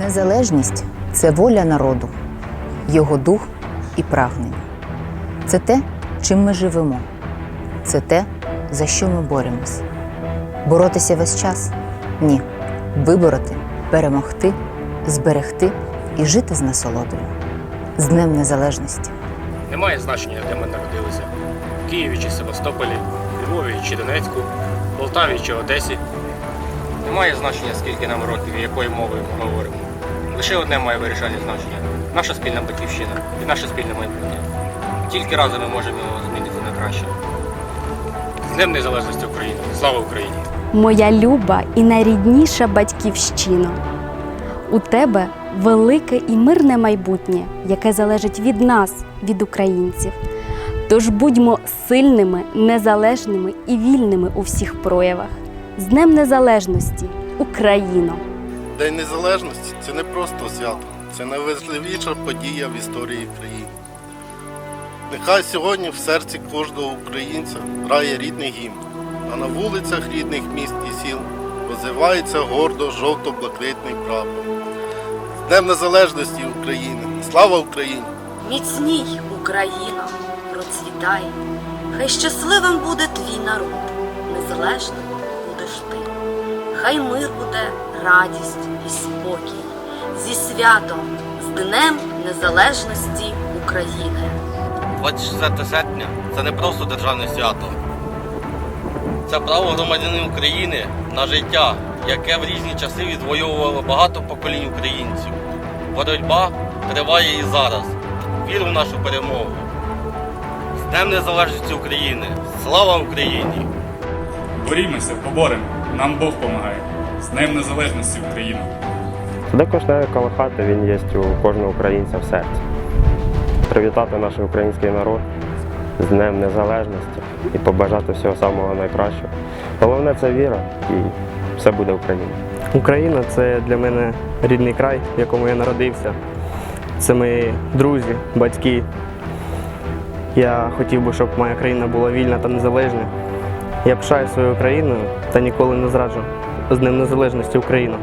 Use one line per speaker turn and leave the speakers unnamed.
Незалежність це воля народу, його дух і прагнення. Це те, чим ми живемо. Це те, за що ми боремось. Боротися весь час? Ні. Вибороти, перемогти, зберегти і жити з насолодою. З Днем Незалежності.
Немає значення, де ми народилися в Києві чи Севастополі, Львові чи Донецьку, Полтаві чи Одесі. Немає значення, скільки нам років і якою мовою ми говоримо. Лише одне має вирішальне значення наша спільна батьківщина і наше спільне майбутнє. Тільки разом ми можемо його змінити на краще. З Днем Незалежності України! Слава Україні!
моя люба і найрідніша батьківщина. У тебе велике і мирне майбутнє, яке залежить від нас, від українців. Тож будьмо сильними, незалежними і вільними у всіх проявах. З Днем Незалежності, Україно!
День Незалежності це не просто свято, це найважливіша подія в історії країни. Нехай сьогодні в серці кожного українця грає рідний гімн, а на вулицях рідних міст і сіл позивається гордо жовто-блакитний прапор. З Днем Незалежності України! Слава Україні!
Міцній, Україно, процвітай, хай щасливим буде твій народ, незалежним будеш ти. Хай мир буде, радість і спокій, зі святом, з Днем Незалежності України.
24 серпня це не просто державне свято. Це право громадянина України на життя, яке в різні часи відвоювало багато поколінь українців. Боротьба триває і зараз. Віру в нашу перемогу. З Днем Незалежності України! Слава Україні!
Борімося, поборемо. Нам Бог помагає. З Днем Незалежності Україна!
Де кожне коло він є у кожного українця в серці. Привітати наш український народ з Днем Незалежності і побажати всього самого найкращого. Головне це віра і все буде Україна.
Україна це для мене рідний край, в якому я народився. Це мої друзі, батьки. Я хотів би, щоб моя країна була вільна та незалежна. Я пишаю свою країною та ніколи не зраджу. З Днем Незалежності Україна!